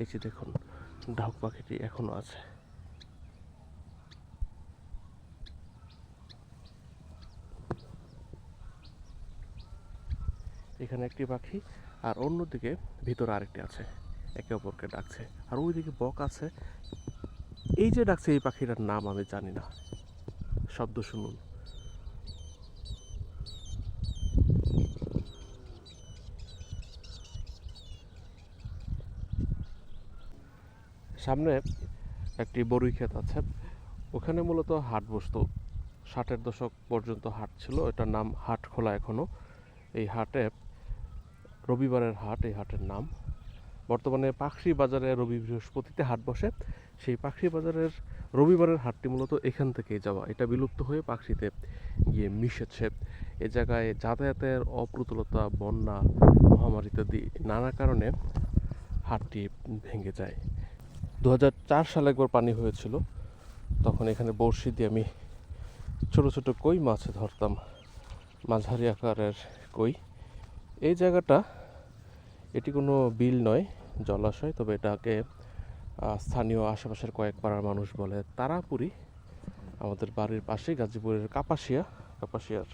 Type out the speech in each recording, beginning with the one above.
এই যে দেখুন ডাক পাখিটি এখনও আছে। এখানে একটি পাখি, আর অন্যদিকে ভিতরে আরেকটি আছে, একে অপরকে ডাকছে। আর ওইদিকে বক আছে। এই যে ডাকছে এই পাখিটার নাম আমি জানি না। শব্দ শুনুন। সামনে একটি বড়ই ক্ষেত আছে। ওখানে মূলত হাট বসতো। ষাটের দশক পর্যন্ত হাট ছিল। এটার নাম হাট খোলা এখনও এই হাটে রবিবারের হাট, এই হাটের নাম। বর্তমানে পাখরি বাজারে রবি বৃহস্পতিতে হাট বসে। সেই পাখরি বাজারের রবিবারের হাটটি মূলত এখান থেকেই যাওয়া। এটা বিলুপ্ত হয়ে পাখরিতে গিয়ে মিশেছে। এ জায়গায় যাতায়াতের অপ্রতুলতা, বন্যা, মহামারী ইত্যাদি নানা কারণে হাটটি ভেঙে যায়। দু হাজার চার সালে একবার পানি হয়েছিল। তখন এখানে বড়শি দিয়ে আমি ছোট ছোট কই মাছ ধরতাম। মাঝারি আকারের কই। এই জায়গাটা, এটি কোনো বিল নয়, জলাশয়, তবে এটাকে স্থানীয় আশেপাশের কয়েক পাড়ার মানুষ বলে। তারাপুরি, আমাদের বাড়ির পাশেই গাজীপুরের কাপাসিয়া, কাপাসিয়ার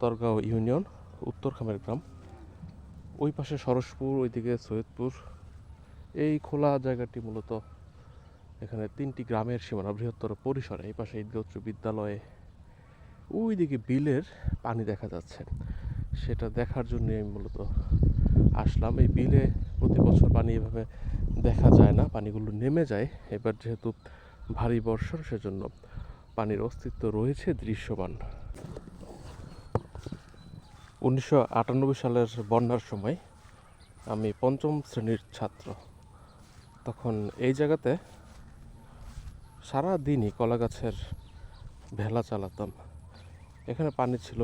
তরগাঁও ইউনিয়ন, উত্তর খামের গ্রাম। ওই পাশে সরসপুর, ওইদিকে সৈয়দপুর এই খোলা জায়গাটি মূলত এখানে তিনটি গ্রামের সীমানা, বৃহত্তর পরিসরে। এই পাশে ঈদগাহ উচ্চ বিদ্যালয়ে ওই দিকে বিলের পানি দেখা যাচ্ছে। সেটা দেখার জন্য আমি মূলত আসলাম। এই বিলে প্রতি বছর পানি এভাবে দেখা যায় না, পানিগুলো নেমে যায়। এবার যেহেতু ভারী বর্ষণ, সেজন্য পানির অস্তিত্ব রয়েছে দৃশ্যমান। উনিশশো আটানব্বই সালের বন্যার সময় আমি পঞ্চম শ্রেণির ছাত্র। তখন এই জায়গাতে সারা দিনই কলা গাছের ভেলা চালাতাম। এখানে পানি ছিল,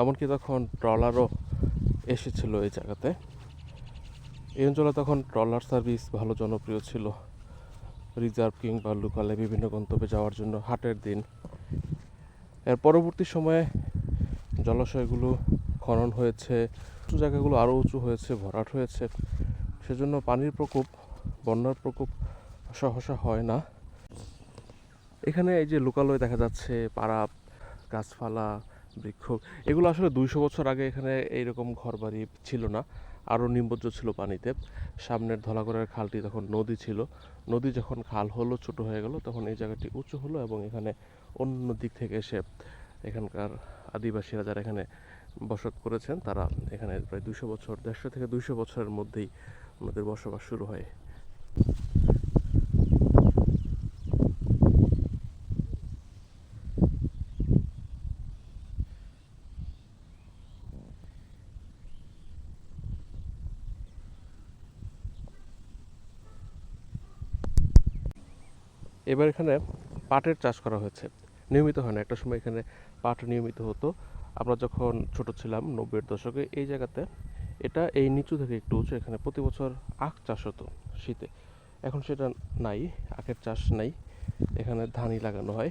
এমনকি তখন ট্রলারও এসেছিল এই জায়গাতে। এই অঞ্চলে তখন ট্রলার সার্ভিস ভালো জনপ্রিয় ছিল। রিজার্ভ কিংবা লোকালে বিভিন্ন গন্তব্যে যাওয়ার জন্য হাটের দিন। এর পরবর্তী সময়ে জলাশয়গুলো খনন হয়েছে উঁচু জায়গাগুলো আরও উঁচু হয়েছে, ভরাট হয়েছে। সেজন্য পানির প্রকোপ বন্যার প্রকোপ সহসা হয় না। এখানে এই যে লোকালয় দেখা যাচ্ছে, পাড়া, গাছপালা, বৃক্ষ, এগুলো আসলে দুইশো বছর আগে এখানে এইরকম ঘরবাড়ি ছিল না। আরও নিম্বজ্জ ছিল পানিতে। সামনের ধলাগড়ের খালটি তখন নদী ছিল। নদী যখন খাল হলো, ছোট হয়ে গেল, তখন এই জায়গাটি উঁচু হলো এবং এখানে অন্য দিক থেকে এসে এখানকার আদিবাসীরা যারা এখানে বসত করেছেন, তারা এখানে প্রায় দুশো বছর, দেড়শো থেকে দুইশো বছরের মধ্যেই ওনাদের বসবাস শুরু হয়। এবার এখানে পাটের চাষ করা হয়েছে। নিয়মিত হয় না। একটা সময় এখানে পাট নিয়মিত হতো। আমরা যখন ছোট ছিলাম, নব্বইয়ের দশকে, এই জায়গাতে এটা এই নিচু থেকে একটু উঁচু, এখানে প্রতি বছর আখ চাষ হতো শীতে। এখন সেটা নাই, আখের চাষ নাই। এখানে ধানই লাগানো হয়।